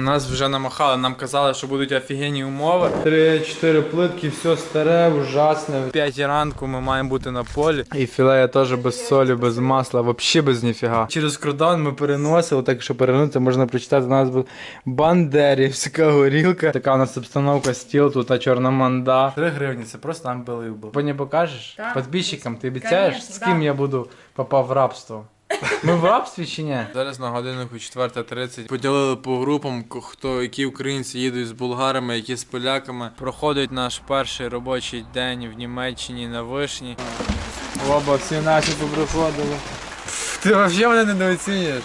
Нас вже намахали, нам казали, що будуть офігенні умови. Три-чотири плитки, все старе, ужасне. В п'ятій ранку ми маємо бути на полі. І філея теж без солі, без масла, взагалі без ніфіга. Через кордон ми переносили, так що перевернутися можна прочитати назву Бандерівська горілка. Така у нас обстановка стіл, тут а чорна манда. Три гривні, це просто нам били був. По не покажеш? Так. Підписчикам ти обіцяєш, Конечно, з ким да. я буду попав в рабство? Ми в рабстві чи ні? Зараз на годиннику 4.30. Поділили по групам, хто які українці їдуть з булгарами, які з поляками. Проходить наш перший робочий день в Німеччині на вишні. Оба всі наші поприходили. Ти взагалі мене недооцінюєш.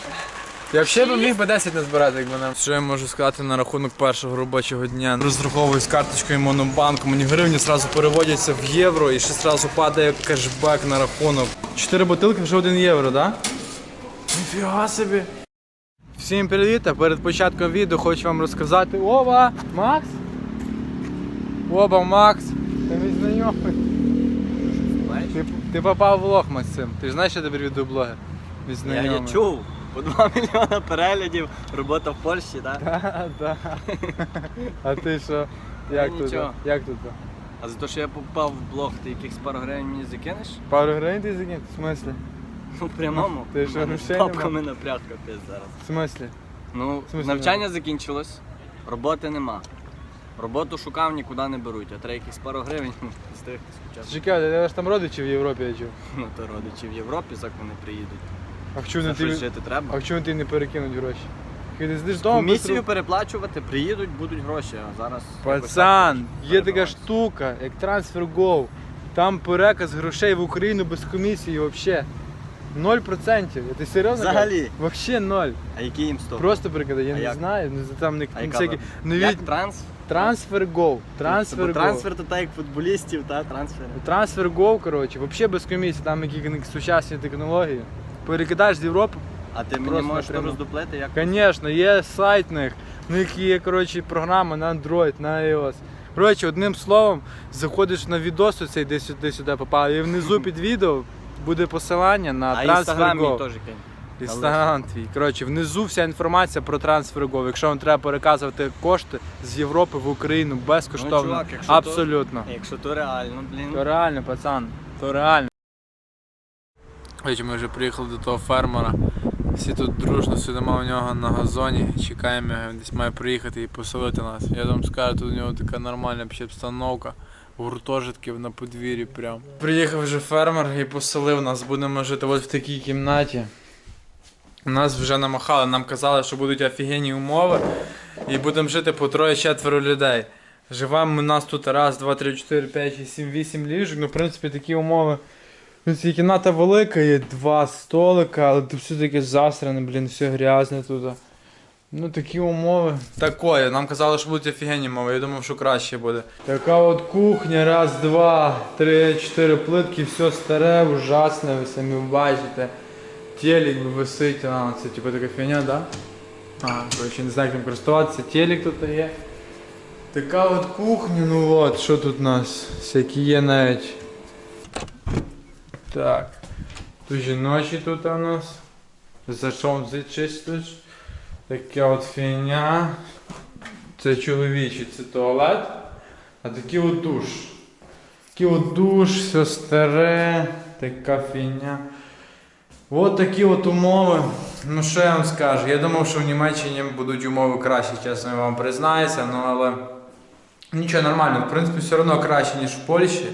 Я взагалі б міг би 10 назбирати, якби нам. Що я можу сказати на рахунок першого робочого дня? Розраховуюсь карточкою Монобанку, мені гривні одразу переводяться в євро і ще одразу падає кешбек на рахунок. Чотири бутилки вже 1 євро, так? Да? Ніфіга собі. Всім привіт! А перед початком відео хочу вам розказати. Ова! Макс? Оба, Макс! Ти мій знайомий. Ти, ти попав в влог, Максим. Ти ж знаєш, що я тепер відеоблогер? Мій Я, знайомий. я чув. По 2 мільйона переглядів, робота в Польщі, так? Да, да. А ти що? Як Ну, тут? нічого. Як тут? А за те, що я попав в блог, ти якихось пару гривень мені закинеш? Пару гривень ти закинь? В смислі? Ну, в прямому. Ти що, У мене грошей з нема? Папками напряг капець зараз. В смислі? Ну, смислі навчання закінчилось, роботи нема. Роботу шукав, нікуди не беруть, а треба якихось пару гривень з тих скучав. Чекай, тебе ж там родичі в Європі я чув. Ну, то родичі в Європі, як вони приїдуть. А в чому ти, щось жити треба. а чому ти не перекинуть гроші? Ти сидиш вдома, Комісію быстро- переплачувати, приїдуть, будуть гроші, а зараз... Пацан, є така штука, як TransferGo. Там переказ грошей в Україну без комісії взагалі. Ноль процентів. Ти серйозно? Взагалі? Взагалі ноль. А який їм стоп? Просто перекидай, я А не як? знаю. ну, Там не, А яка всякі. там? Ну, Як транс? TransferGo. Бо TransferGo. Трансфер то так як футболістів, та трансфери. TransferGo, коротше, взагалі без комісії, там які сучасні технології. Перекидаєш з Європи, А ти мені Просто можеш то напряму. роздуплити, як Звісно, є сайт на них, на них є коротше, програма на Android, на iOS. Коротше, одним словом, заходиш на відос оцей десь сюди сюди попав, і внизу під відео буде посилання на а інстаграм мій теж кинь. Інстаграм твій. Коротше, внизу вся інформація про TransferGo. Якщо вам треба переказувати кошти з Європи в Україну безкоштовно. Ну, чувак, якщо Абсолютно. Якщо то реально, блін. То реально, пацан, то реально. Ось ми вже приїхали до того фермера. Всі тут дружно сидимо у нього на газоні, чекаємо його, він десь має приїхати і поселити нас. Я вам скажу, тут у нього така нормальна обстановка. Гуртожитків на подвір'ї прям. Приїхав вже фермер і поселив нас. Будемо жити ось в такій кімнаті. Нас вже намахали, нам казали, що будуть офігенні умови. І будемо жити по троє-четверо людей. Живемо у нас тут раз, два, три, чотири, п'ять, шість, сім, вісім ліжок. Ну, в принципі, такі умови. Ці кімната велика, є два столика, але тут все таке засране, блін, все грязне тут. Ну, такі умови. Такое. Нам казали, що будуть офігенні умови. Я думав, що краще буде. Така от кухня, раз, два, три, чотири плитки, все старе, ужасне, ви самі бачите. Телек висить, а, це типу така фігня, да? А, коротше, не знаю, як ним користуватися. Телек тут є. Така от кухня, ну от, що тут у нас? Всякі є навіть. Так. Тут жіночі тут у нас. За що зачистиш? Така от фігня. Це чоловічий, це туалет. А такий от душ. Такий от душ, все старе, така фігня. От такі от умови. Ну що я вам скажу? Я думав, що в Німеччині будуть умови кращі, чесно я вам признаюся, ну але нічого нормально. В принципі, все одно краще, ніж в Польщі.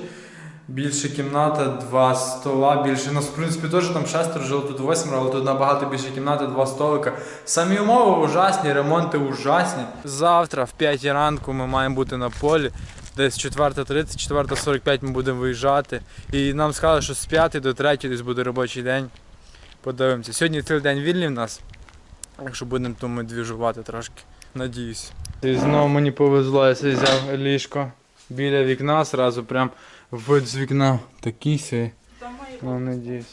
Більше кімната, два стола, більше. Нас, в принципі, теж там шестеро жило, тут восьмеро, але тут набагато більше кімнати, два столика. Самі умови ужасні, ремонти ужасні. Завтра в 5 ранку ми маємо бути на полі. Десь 4.30, 4.45 ми будемо виїжджати. І нам сказали, що з 5 до 3 десь буде робочий день. Подивимося. Сьогодні цілий день вільний в нас. Якщо будемо, то ми двіжувати трошки. Надіюсь. І знову мені повезло, я взяв ліжко біля вікна, зразу прям вид з вікна такий свій. Ну, надіюсь.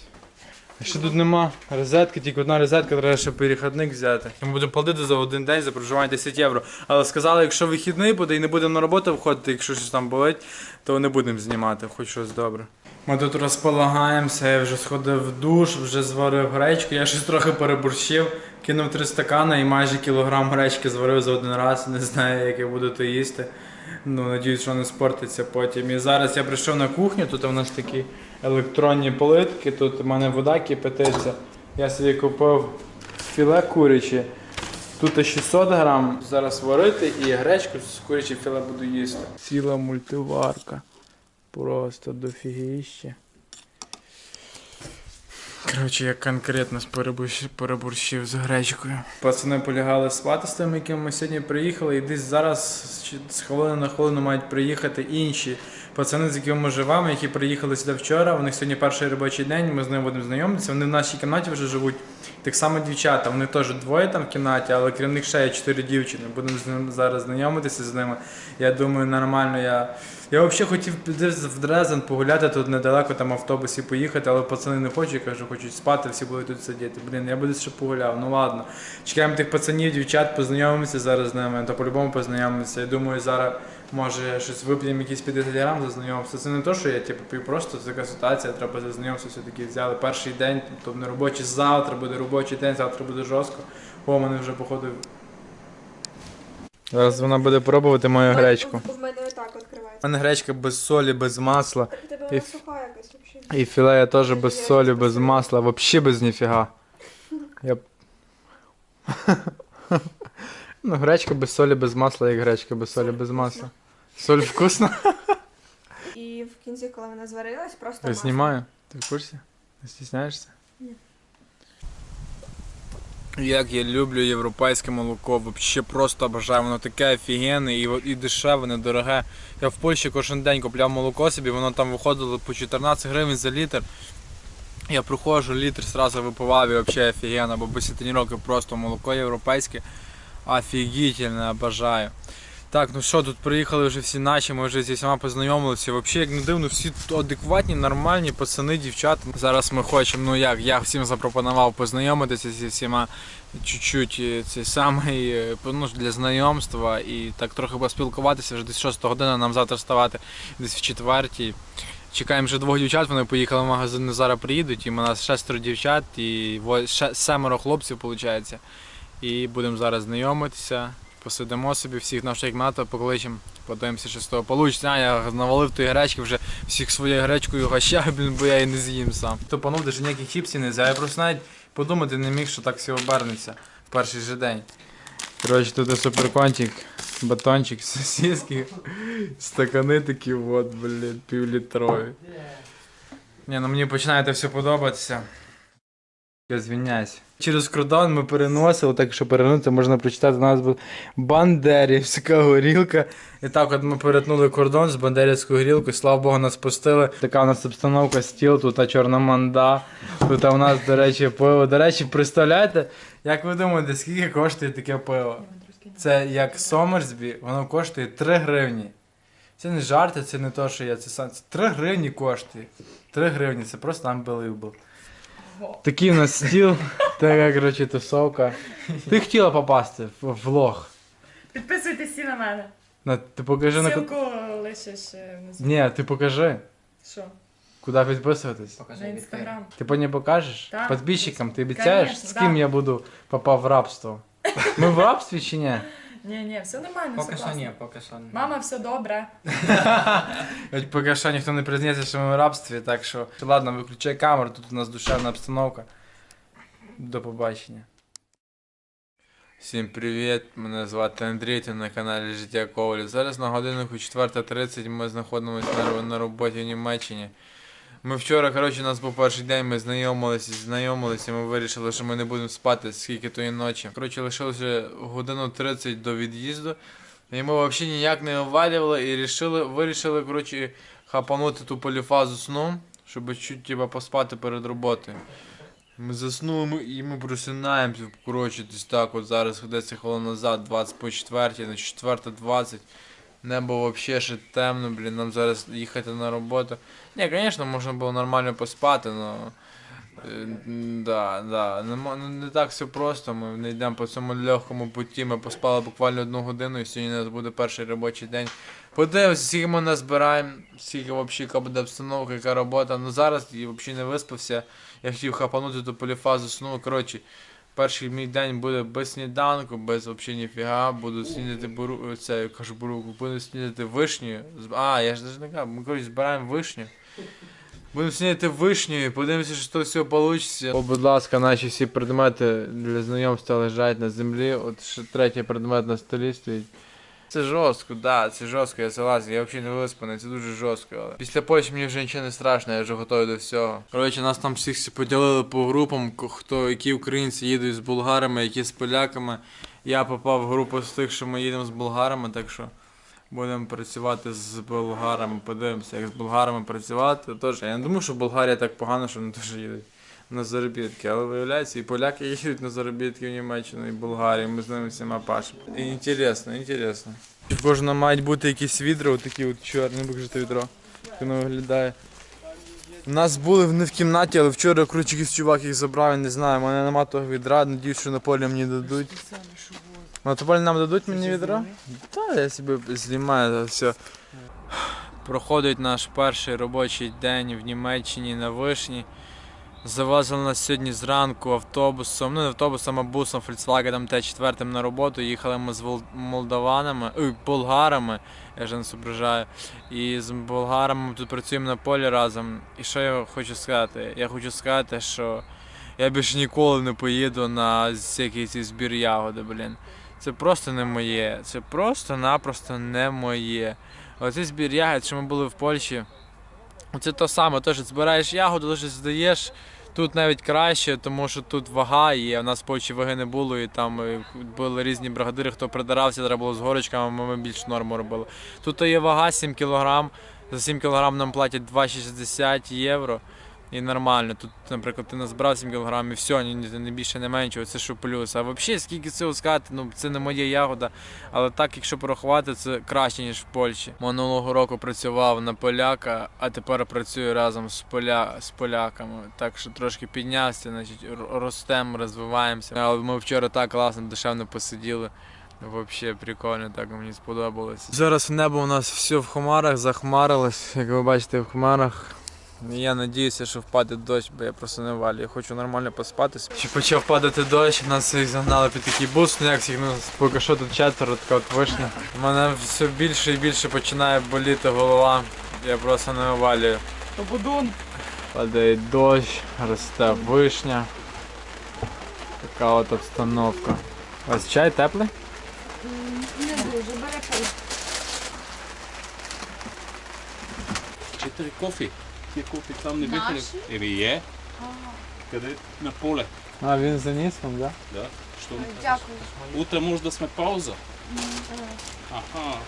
А ще тут нема розетки, тільки одна розетка, треба ще перехідник взяти. Ми будемо платити за один день за проживання 10 євро. Але сказали, якщо вихідний буде і не будемо на роботу входити, якщо щось там болить, то не будемо знімати, хоч щось добре. Ми тут розполагаємося, я вже сходив в душ, вже зварив гречку, я щось трохи переборщив, кинув три стакани і майже кілограм гречки зварив за один раз. Не знаю, як я буду то їсти. Ну, надіюсь, що не спортиться потім. І зараз я прийшов на кухню, тут у нас такі електронні плитки, тут у мене вода кипятиться. Я собі купив філе куряче. Тут 600 грам. Зараз варити і гречку з куряче філе буду їсти. Ціла мультиварка. Просто дофігіще. Коротше, я конкретно переборщив, з гречкою. Пацани полягали спати з тим, яким ми сьогодні приїхали, і десь зараз з хвилини на хвилину мають приїхати інші пацани, з якими ми живемо, які приїхали сюди вчора. У них сьогодні перший робочий день, ми з ними будемо знайомитися. Вони в нашій кімнаті вже живуть. Так само дівчата, вони теж двоє там в кімнаті, але крім них ще є чотири дівчини. Будемо з ними зараз знайомитися з ними. Я думаю, нормально. Я, я взагалі хотів піти в Дрезен погуляти тут недалеко, там автобусі поїхати, але пацани не хочуть, я кажу, хочуть спати, всі будуть тут сидіти. Блін, я десь ще погуляв. Ну ладно. Чекаємо тих пацанів, дівчат, познайомимося зараз з ними, то по-любому познайомимося. Я думаю, зараз може щось вип'ємо якісь 50 грам за знайомство. Це не то, що я типу просто така ситуація, треба за знайомство все-таки взяли. Перший день, тобто не робочий завтра буде робочий день, завтра буде жорстко. О, у мене вже походу. Зараз вона буде пробувати мою гречку. У мене отак відкривається. У мене гречка без солі, без масла. Тебе І вона суха якась взагалі. І філе я теж без солі, без масла, взагалі без ніфіга. Я... б- ну, гречка без солі, без масла, як гречка без солі, без масла. Соль вкусна? І в кінці, коли вона зварилась, просто Я масло. знімаю. Ти в курсі? Не стісняєшся? Ні. Як я люблю європейське молоко, взагалі просто обожаю, воно таке офігенне і, і дешеве, недороге. Я в Польщі кожен день купляв молоко собі, воно там виходило по 14 гривень за літр. Я приходжу, літр сразу випивав і взагалі офігенно, бо без тренування просто молоко європейське. Офігітельне, обожаю. Так, ну що, тут приїхали вже всі наші, ми вже зі всіма познайомилися. Взагалі, як не дивно, всі адекватні, нормальні пацани, дівчата. Зараз ми хочемо, ну як, я всім запропонував познайомитися зі всіма чуть-чуть е, цей самий е, ну, для знайомства і так трохи поспілкуватися. Вже десь 6 година нам завтра вставати десь в четвертій. Чекаємо вже двох дівчат, вони поїхали в магазин, зараз приїдуть, і у нас шестеро дівчат і семеро хлопців, виходить. І будемо зараз знайомитися, посидимо собі всіх наших кімната, покличемо, подивимося, що з того. А, я навалив тої гречки, вже всіх своєю гречкою гощаю, блін, бо я її не з'їм сам. То панув, даже ніяких чіпсів не взяв. Я просто навіть подумати не міг, що так все обернеться в перший же день. Коротше, тут суперкончик, батончик, сосиски, стакани такі, от, блін, півлітрові. Ні, ну мені починає це все подобатися. Я звільняюсь. Через кордон ми переносили, так що переносити можна прочитати назву Бандерівська горілка. І так от ми перетнули кордон з Бандерівською горілкою, слава Богу, нас пустили. Така у нас обстановка стіл, тут чорна манда. Тут у нас, до речі, пиво. До речі, представляєте, як ви думаєте, скільки коштує таке пиво? Це як Сомерсбі, воно коштує 3 гривні. Це не жарти, це не то, що я це сам. Це 3 гривні коштує. 3 гривні, це просто unbelievable. Такий у нас стіл, така, коротше, тусовка. Ти хотіла попасти в влог. Підписуйтесь всі на мене. На, ти покажи на ку- Ссылку лишиш е, внизу. Ні, ти покажи, Що? куди підписуватись. На інстаграм. Ти по не покажеш? Так. Подписчикам ти обіцяєш, Конечно, з ким да. я буду попав в рабство? Ми в рабстві чи ні? Ні, ні, все нормально, Поки все що класно. ні, поки що ні. Мама, все добре. Хоч поки що ніхто не признається, що ми в рабстві, так що ладно, виключай камеру, тут у нас душевна обстановка. До побачення. Всім привіт! Мене звати Андрій, ти на каналі Життя Ковалі. Зараз на годиннику 4.30 ми знаходимося на, на роботі в Німеччині. Ми вчора, коротше, у нас був перший день, ми знайомилися, знайомилися, ми вирішили, що ми не будемо спати скільки тої ночі. Коротше, лишилося годину 30 до від'їзду. І ми взагалі ніяк не овалювали і рішили, вирішили, коротше, хапанути ту поліфазу сну, щоб чуть типа, поспати перед роботою. Ми заснули і ми просинаємося, коротше, десь так, от зараз 10 хвилин назад, 20 по 4, на 4.20. Небо взагалі ще темно, блін, нам зараз їхати на роботу. Ні, звісно, можна було нормально поспати, але Е, Да, да. Не, ну, не так все просто. Ми не йдемо по цьому легкому путі. Ми поспали буквально одну годину, і сьогодні у нас буде перший робочий день. Подивимося, скільки ми назбираємо, скільки взагалі яка буде обстановка, яка робота. Ну зараз я взагалі не виспався. Я хотів хапанути ту поліфазу сну. Коротше, перший мій день буде без сніданку, без взагалі ніфіга. Буду снідати буру, це я буду снідати вишню. А, я ж навіть не кажу, ми колись збираємо вишню. Будемо снідати вишню, подивимося, що з того всього вийде. О, будь ласка, наші всі предмети для знайомства лежать на землі. От ще третій предмет на столі стоїть. Це жорстко, да, це жорстко, я согласен. Я взагалі не виспаний, це дуже жорстко. Але після Польщі мені вже нічого не страшно, я вже готовий до всього. Коротше, нас там всіх всі поділили по групам, хто, які українці їдуть з болгарами, які з поляками. Я попав в групу з тих, що ми їдемо з болгарами, так що будемо працювати з болгарами. Подивимося, як з болгарами працювати. Тож, я не думаю, що Болгарія так погано, що вони теж їдуть на заробітки, але виявляється, і поляки їдуть на заробітки в Німеччину, і Болгарію, ми з ними всіма пашемо. І Інтересно, інтересно. В кожного мають бути якісь відра, отакі от чорні, покажи відро. Як воно виглядає. У нас були не в кімнаті, але вчора коротше, якийсь чувак їх забрав, я не знаю, у мене нема того відра, надіюсь, що на полі мені дадуть. На полі нам дадуть мені відро? Та я собі знімаю це все. Проходить наш перший робочий день в Німеччині на вишні. Завозили нас сьогодні зранку автобусом, ну не автобусом, а бусом Volkswagen Т4 на роботу. Їхали ми з молдаванами, ой, болгарами, я вже не зображаю. І з болгарами ми тут працюємо на полі разом. І що я хочу сказати? Я хочу сказати, що я більше ніколи не поїду на всякий збір ягоди, блін. Це просто не моє. Це просто-напросто не моє. Оцей збір ягод, що ми були в Польщі. Це то саме, теж збираєш ягоду, лише здаєш. Тут навіть краще, тому що тут вага є. У нас почі ваги не було, і там е, були різні бригадири, хто придарався, треба було з горочками, ми більш норму робили. Тут є вага 7 кг, за 7 кг нам платять 2,60 євро. І нормально. Тут, наприклад, ти назбирав 7 кг і все, ні, ні, не більше, не менше, це що плюс. А взагалі, скільки цього сказати, ну це не моя ягода. Але так, якщо порахувати, це краще, ніж в Польщі. Минулого року працював на поляка, а тепер працюю разом з, поля... з поляками. Так що трошки піднявся, значить, ростемо, розвиваємося. Але ми вчора так класно, душевно посиділи. Взагалі прикольно, так мені сподобалось. Зараз небо у нас все в хмарах, захмарилось, як ви бачите, в хмарах. І Я надіюся, що впаде дощ, бо я просто не валю. Я хочу нормально поспатися. Ще почав падати дощ, нас всіх загнали під такий бус, ну як всіх, ну поки що тут четверо, така от вишня. У мене все більше і більше починає боліти голова. Я просто не валюю. Побудун. Падає дощ, росте вишня. Така от обстановка. У вас чай теплий? Не дуже, бере. Чотири кофі. Ті кофі там не виконали. Или є? Къде? На поле. А, він заніс вам, так? Да. Що? Дякую. Утре може да сме пауза. Аха.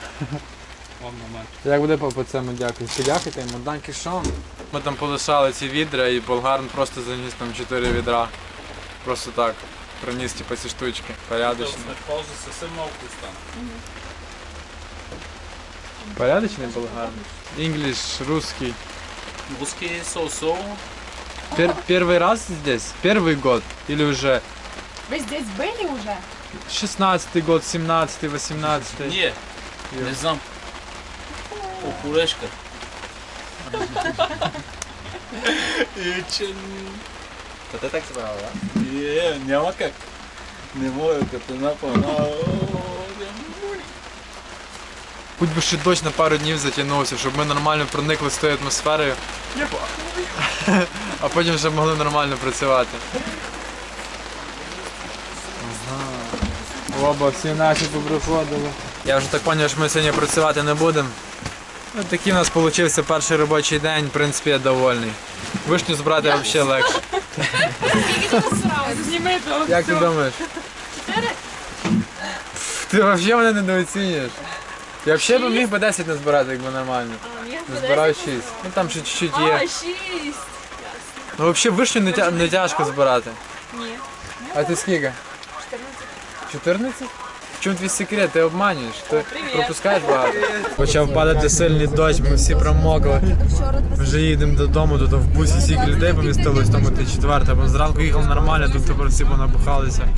Як буде по, цьому дякую? Подякуйте йому, данки шон. Ми там полишали ці відра і болгарн просто заніс там 4 відра. Просто так. Приніс типу ці штучки. Да Порядочно. сме пауза съвсем малко остана. Порядочний болгарн? English, русский. Руски соу-соу. Пер, первый раз здесь? Первый год? Или уже Ви здесь были уже? 16 год, 17 18 Ні. Не знам. Окурешка. Е, че... Та ти так збирав, так? Е, няма как. Не мога, като напълна. Хоч би ще дощ на пару днів затягнувся, щоб ми нормально проникли з тою атмосферою. А потім вже могли нормально працювати. Ага. Оба всі наші поприходили. Я вже так зрозумів, що ми сьогодні працювати не будемо. Ось такий у нас вийшов перший робочий день, в принципі, я довольний. Вишню збрати взагалі легше. Зніми то. Як ти думаєш? Ти взагалі мене недооцінюєш. Я взагалі б міг би 10 не збирати, якби нормально. Збираю 6. Ну там ще чуть-чуть А, є. шість. Ну взагалі вишню не, тя... не тяжко збирати. Ні. А ти скільки? 14. 14? В чому твій секрет? Ти обманюєш, ти пропускаєш багато. Почав падати сильний дощ, ми всі промокли. Вже їдемо додому, тут в бусі стільки людей помістилось, тому ти четверта. Бо зранку їхав нормально, тут тепер всі понабухалися.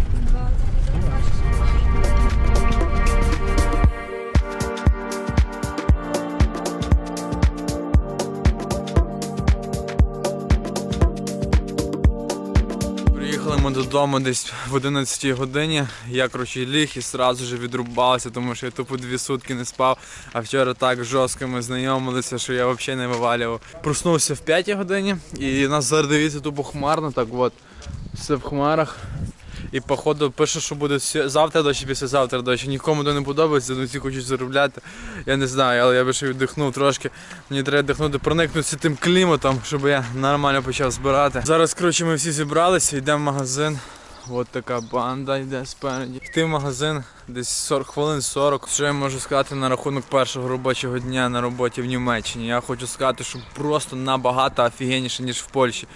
Додому десь в 11 годині. Я коротше ліг і одразу ж відрубався, тому що я тупо дві сутки не спав. А вчора так жорстко ми знайомилися, що я взагалі не вивалював. Проснувся в 5 годині і нас зараз дивіться тупо хмарно, так от. Все в хмарах. І походу пише, що буде завтра дощ післязавтра дощ. Нікому то не подобається, ну всі хочуть заробляти. Я не знаю, але я би ще віддихнув трошки. Мені треба віддихнути, проникнутися тим кліматом, щоб я нормально почав збирати. Зараз, коротше, ми всі зібралися, йдемо в магазин. От така банда йде спереді. Йти в магазин десь 40 хвилин 40. Що я можу сказати на рахунок першого робочого дня на роботі в Німеччині? Я хочу сказати, що просто набагато офігенніше, ніж в Польщі.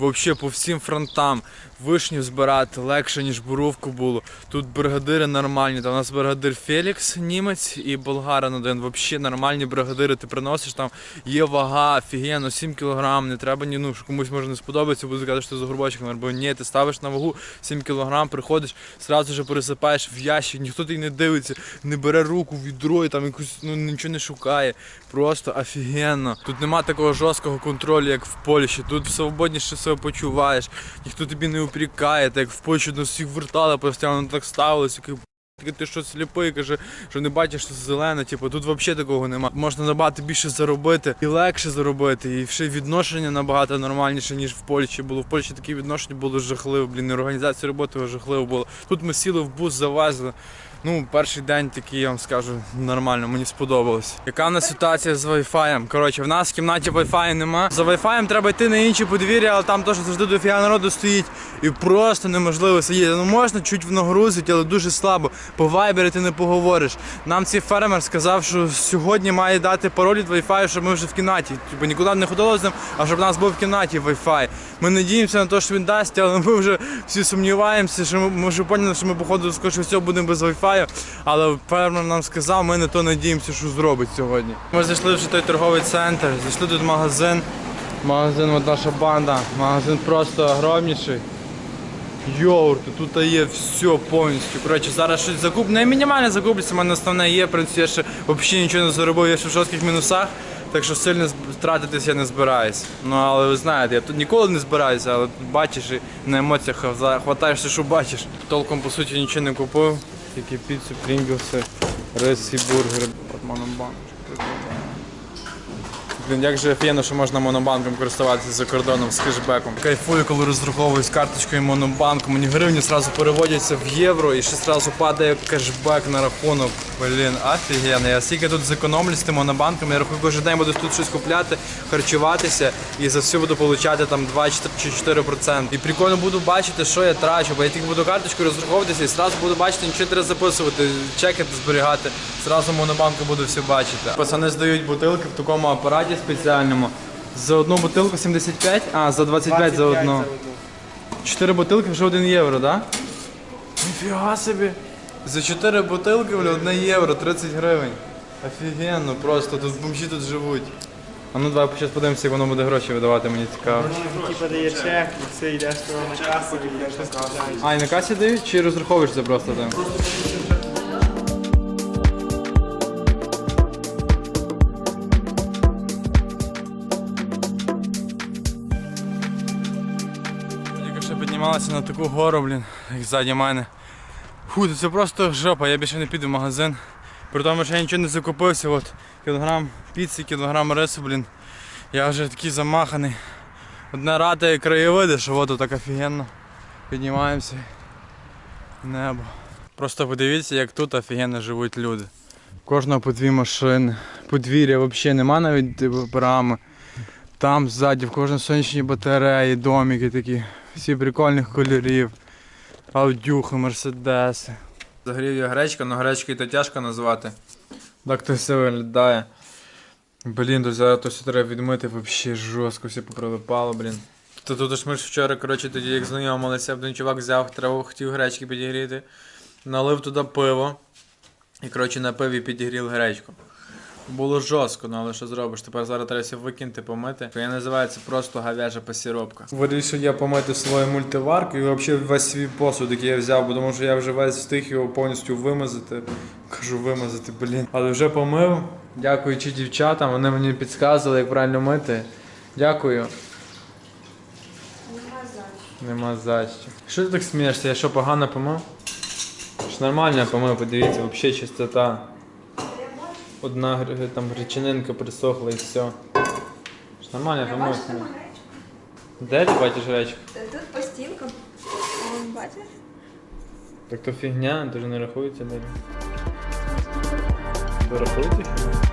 Взагалі по всім фронтам вишню збирати легше, ніж буровку було. Тут бригадири нормальні. Там у нас бригадир Фелікс, німець і болгарин один. Взагалі нормальні бригадири. Ти приносиш там, є вага, офігенно, 7 кг, не треба ні, ну, що комусь може не сподобається, буде казати, що ти загурбочок, або ні, ти ставиш на вагу 7 кг, приходиш, зразу ж пересипаєш в ящик, ніхто ти не дивиться, не бере руку в відро і там якусь, ну нічого не шукає. Просто офігенно. Тут нема такого жорсткого контролю, як в Польщі. Тут свободніше себе почуваєш, ніхто тобі не упрікає, так як в Польщі до всіх вертали, постійно так ставилось, який, ти що сліпий, каже, що не бачиш, що зелене, типу, тут взагалі такого нема. Можна набагато більше заробити і легше заробити, і ще відношення набагато нормальніше, ніж в Польщі було. В Польщі такі відношення було жахливо, блін, і організація роботи жахливо було. Тут ми сіли в бус, завезли. Ну, перший день такий, я вам скажу, нормально, мені сподобалось. Яка в нас ситуація з Wi-Fi? Коротше, в нас в кімнаті Wi-Fi нема. За Wi-Fi треба йти на інші подвір'я, але там теж завжди дофіга народу стоїть. І просто неможливо сидіти. Ну можна чуть нагрузити, але дуже слабо. По вайбері ти не поговориш. Нам цей фермер сказав, що сьогодні має дати пароль від Wi-Fi, щоб ми вже в кімнаті. Типу нікуди не ходили з ним, а щоб у нас був в кімнаті Wi-Fi. Ми надіємося на те, що він дасть, але ми вже всі сумніваємося, що ми, ми вже поняли, що ми походу скоріше всього будемо без Wi-Fi. Але фермер нам сказав, ми на то надіємося, що зробить сьогодні. Ми зайшли вже в той торговий центр, зайшли тут магазин. Магазин, от наша банда. Магазин просто огромніший. Йогурт, тут є все повністю. Коротше, зараз щось закуп. Не мінімально закуплюся, в мене основне є, в принципі, я ще взагалі нічого не заробив, я ще в жорстких мінусах. Так що сильно втратитись я не збираюсь. Ну але ви знаєте, я тут ніколи не збираюся, але тут бачиш і на емоціях хвата- хватаєшся, що бачиш. Толком по суті нічого не купив, тільки піцу, прінгелси, рис і бургери. От монобанк. Блін, як же офігенно, що можна монобанком користуватися за кордоном з кешбеком. Кайфую, коли розраховуюсь карточкою монобанку. Мені гривні одразу переводяться в євро і ще одразу падає кешбек на рахунок. Блін, офігенно. Я скільки тут зекономлю з тим монобанком, я рахую, кожен день буду тут щось купляти, харчуватися і за все буду отримати там 2 чи 4 проценти. І прикольно буду бачити, що я трачу, бо я тільки буду карточкою розраховуватися і одразу буду бачити, нічого треба записувати, чеки зберігати. Зразу монобанку буду все бачити. Пацани здають бутилки в такому апараті спеціальному. За одну бутилку 75, а за 25, за одну. Чотири бутилки вже 1 євро, так? Да? Ніфіга собі. За 4 бутилки, бля, 1 євро, 30 гривень. Офігенно, просто тут бомжі тут живуть. А ну давай зараз подивимося, як воно буде гроші видавати, мені цікаво. Типа дає чек, і все йдеш на касу і йдеш розкладаєш. А, і на касі дають чи розраховуєшся просто там? Тільки піднімалася на таку гору, блін, як ззаді мене. Фу, це просто жопа, я більше не піду в магазин. При тому, що я нічого не закупився, от кілограм піци, кілограм рису, блін. Я вже такий замаханий. Одна рада і краєвиди, що от так офігенно. Піднімаємося. Небо. Просто подивіться, як тут офігенно живуть люди. Кожного по дві машини. Подвір'я взагалі нема навіть типу, брами. Там ззаді в кожній сонячній батареї, домики такі, всі прикольних кольорів. Аудюхи, мерседеси. Загрів я гречка, але гречкою то тяжко назвати. Так то все виглядає. Блін, то зараз то все треба відмити взагалі жорстко, все поприлипало, блін. То тут ж ми ж вчора, коротше, тоді як знайомилися, один чувак взяв, треба хотів гречки підігріти, налив туди пиво, І коротше на пиві підігрів гречку. Було жорстко, ну але що зробиш? Тепер зараз треба все викинути, помити. Я називаю це просто говяжа пасіробка. Вирішив я помити свою мультиварку і взагалі весь свій посуд, який я взяв, бо тому що я вже весь встиг його повністю вимазати. Кажу, вимазати, блін. Але вже помив. Дякуючи дівчатам, вони мені підказували, як правильно мити. Дякую. Нема за Нема за що. Що ти так смієшся? Я що погано помив? Ж нормально помив, подивіться, взагалі чистота. Одна там гречининка присохла і все. Нормально Я помив. бачу, там гречку. Де ти бачиш речку? Тут по стінкам. Вон, Бачиш? Так то фігня, то ж не рахується далі. То рахується фігня?